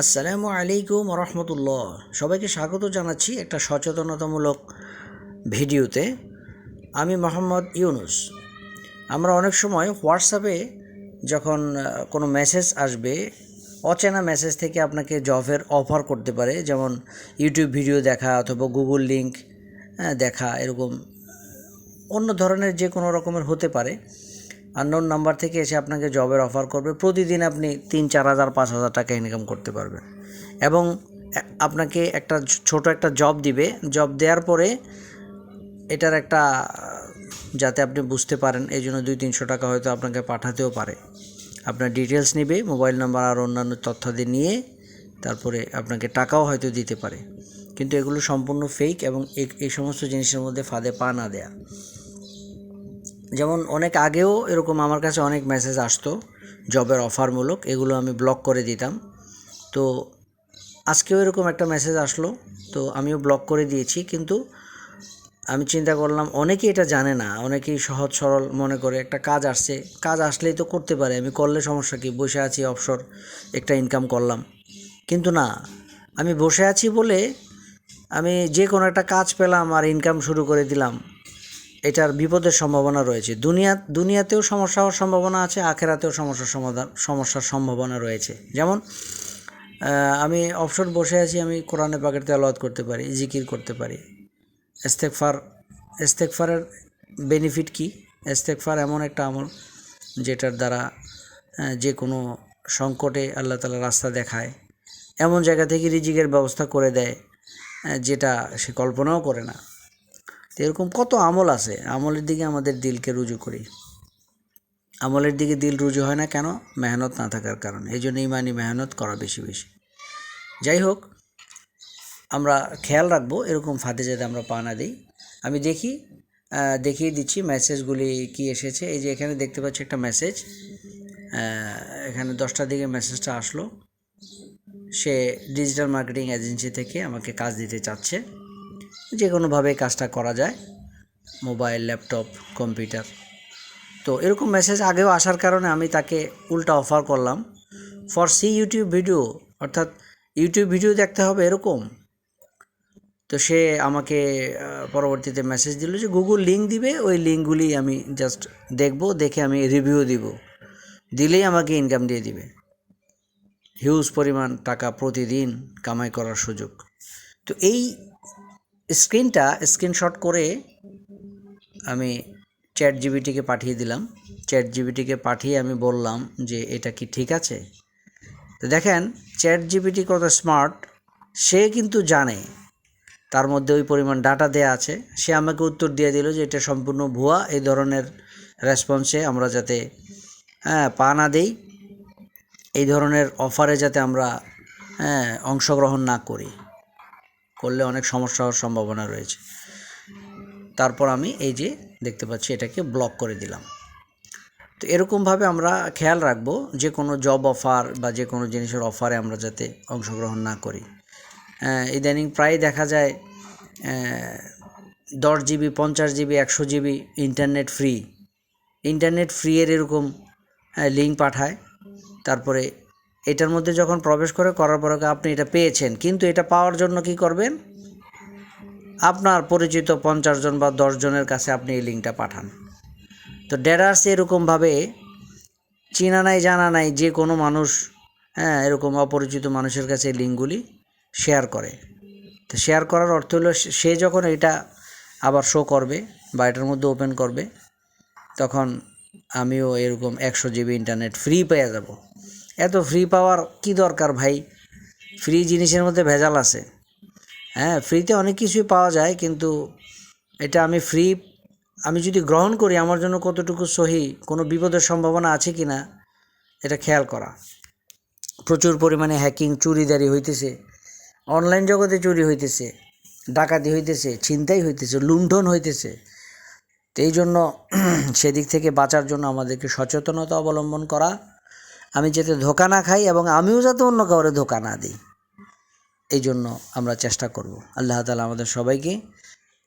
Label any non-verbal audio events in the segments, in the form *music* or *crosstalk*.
আসসালামু আলাইকুম রহমতুল্লাহ সবাইকে স্বাগত জানাচ্ছি একটা সচেতনতামূলক ভিডিওতে। আমি মোহাম্মদ ইউনুস। আমরা অনেক সময় হোয়াটসঅ্যাপে যখন কোনো মেসেজ আসবে, অচেনা মেসেজ থেকে আপনাকে জবের অফার করতে পারে, যেমন ইউটিউব ভিডিও দেখা অথবা গুগল লিঙ্ক দেখা, এরকম অন্য ধরনের যে কোনো রকমের হতে পারে। আননোন নাম্বার থেকে এসে আপনাকে জবের অফার করবে। প্রতিদিন আপনি তিন, চার হাজার, পাঁচ হাজার টাকা ইনকাম করতে পারবেন এবং আপনাকে একটা ছোট একটা জব দিবে। জব দেওয়ার পরে এটার একটা, যাতে আপনি বুঝতে পারেন, এই জন্য দুই, তিনশো টাকা হয়তো আপনাকে পাঠাতেও পারে। আপনার ডিটেলস নেবে মোবাইল নাম্বার আর অন্যান্য তথ্যাদি নিয়ে তারপরে আপনাকে টাকাও হয়তো দিতে পারে। কিন্তু এগুলো সম্পূর্ণ ফেক এবং এই সমস্ত জিনিসের মধ্যে ফাঁদে পা না দেয়া। যেমন অনেক আগেও এরকম আমার কাছে অনেক মেসেজ আসতো জবের অফারমূলক এগুলো আমি ব্লক করে দিতাম। তো আজকেও এরকম একটা মেসেজ আসলো, তো আমিও ব্লক করে দিয়েছি, কিন্তু আমি চিন্তা করলাম অনেকেই এটা জানে না, অনেকেই সহজ সরল মনে করে একটা কাজ আসছে, কাজ আসলেই তো করতে পারে, আমি করলে সমস্যা কি? বসে আছি অবসর একটা ইনকাম করলাম। কিন্তু না, আমি বসে আছি বলে আমি যে কোনো একটা কাজ পেলাম আর ইনকাম শুরু করে দিলাম। এটার বিপদের সম্ভাবনা রয়েছে। দুনিয়া, দুনিয়াতেও সমস্যা হওয়ার সম্ভাবনা আছে, আখেরাতেও সমস্যার সমাধান, সমস্যার সম্ভাবনা রয়েছে। যেমন আমি অবসর বসে আছি, আমি কোরআনে পাকের তেলাওয়াত করতে পারি, জিকির করতে পারি। ইস্তেকফার ইস্তেকফারের বেনিফিট কি? ইস্তেকফার এমন একটা আমল যেটার দ্বারা যে কোনো সংকটে আল্লাহ তালা রাস্তা দেখায়, এমন জায়গা থেকে রিজিকের ব্যবস্থা করে দেয় যেটা সে কল্পনাও করে না। তো এরকম কত আমল আছে? আমলের দিকে আমাদের দিলকে রুজু করি। আমলের দিকে দিল রুজু হয় না কেন? মেহনত না থাকার কারণে। এই জন্য ইমানি মেহনত করা বেশি বেশি। যাই হোক, আমরা খেয়াল রাখব, এরকম ফাঁদে যাতে আমরা পা না দিই। আমি দেখি দেখিয়ে দিচ্ছি মেসেজগুলি কি এসেছে। এই যে এখানে দেখতে পাচ্ছি একটা মেসেজ এখানে দশটার দিকে মেসেজটা আসলো। সে ডিজিটাল মার্কেটিং এজেন্সি থেকে আমাকে কাজ দিতে চাচ্ছে। যে কোনোভাবে কাজটা করা যায়, মোবাইল, ল্যাপটপ, কম্পিউটার। তো এরকম মেসেজ আগেও আসার কারণে আমি তাকে উল্টা অফার করলাম। ফর সি ইউটিউব ভিডিও অর্থাৎ ইউটিউব ভিডিও দেখতে হবে এরকম। তো সে আমাকে পরবর্তীতে মেসেজ দিল যে গুগল লিঙ্ক দিবে, ওই লিঙ্কগুলি আমি জাস্ট দেখব, দেখে আমি রিভিউ দিব। দিলেই আমাকে ইনকাম দিয়ে দিবে। হিউজ পরিমাণ টাকা প্রতিদিন কামাই করার সুযোগ। তো এই স্ক্রিনটা, স্ক্রিনশট করে আমি চ্যাট জিবিটিকে পাঠিয়ে দিলাম। চ্যাট জিবিটিকে পাঠিয়ে আমি বললাম যে, এটা কি ঠিক আছে? তো দেখেন চ্যাট জিবিটি কত স্মার্ট, সে কিন্তু জানে। তার মধ্যে ওই পরিমাণ ডাটা দেয়া আছে। সে আমাকে উত্তর দিয়ে দিল যে, এটা সম্পূর্ণ ভুয়া। এই ধরনের রেসপন্সে আমরা যাতে হ্যাঁ পা না দেই, এই ধরনের অফারে যাতে আমরা হ্যাঁ অংশগ্রহণ না করি। করলে অনেক সমস্যা হওয়ার সম্ভাবনা রয়েছে। তারপর আমি এই যে দেখতে পাচ্ছি এটাকে ব্লক করে দিলাম। তো এরকমভাবে আমরা খেয়াল রাখব যে কোনো জব অফার বা যে কোনো জিনিসের অফারে আমরা যাতে অংশগ্রহণ না করি। ইদানিং প্রায় দেখা যায় দশ জিবি, পঞ্চাশ জিবি, একশো GB internet free internet free এর এরকম লিঙ্ক পাঠায়। তারপরে এটার মধ্যে যখন প্রবেশ করে, করার পরে আপনি এটা পেয়েছেন? কিন্তু এটা পাওয়ার জন্য কি করবেন? আপনার পরিচিত পঞ্চাশ জন বা দশ জনের কাছে আপনি এই লিঙ্কটা পাঠান। তো ডেরার্স এরকমভাবে চেনা নাই, জানা নাই, যে কোনো মানুষ হ্যাঁ এরকম অপরিচিত মানুষের কাছে এই লিঙ্কগুলি শেয়ার করে। তো শেয়ার করার অর্থ হলো, সে যখন এটা আবার শো করবে বা এটার মধ্যে ওপেন করবে, তখন আমিও এরকম একশো জিবি ইন্টারনেট ফ্রি পেয়ে যাব। এত ফ্রি পাওয়ার কি দরকার ভাই? ফ্রি জিনিসের মধ্যে ভেজাল আছে। হ্যাঁ ফ্রিতে অনেক কিছুই পাওয়া যায়, কিন্তু এটা আমি ফ্রি আমি যদি গ্রহণ করি, আমার জন্য কতটুকু সহি, কোনো বিপদের সম্ভাবনা আছে কি না এটা খেয়াল করা। প্রচুর পরিমাণে হ্যাকিং চুরিদারি হইতেছে অনলাইন জগতে চুরি হইতেছে, ডাকাতি হইতেছে, ছিনতাই হইতেছে, লুণ্ঠন হইতেছে। এই জন্য *clears throat* সেদিক থেকে বাঁচার জন্য আমাদেরকে সচেতনতা অবলম্বন করা আমি যাতে ধোকা না খাই এবং আমিও যাতে অন্য কাউরে ধোকা না দিই। এই জন্য আমরা চেষ্টা করব। আল্লাহ তালা আমাদের সবাইকে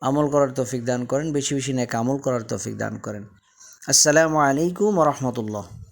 আমল করার তৌফিক দান করেন, বেশি বেশি নেক আমল করার তৌফিক দান করেন। আসসালামু আলাইকুম রহমতুল্লাহ।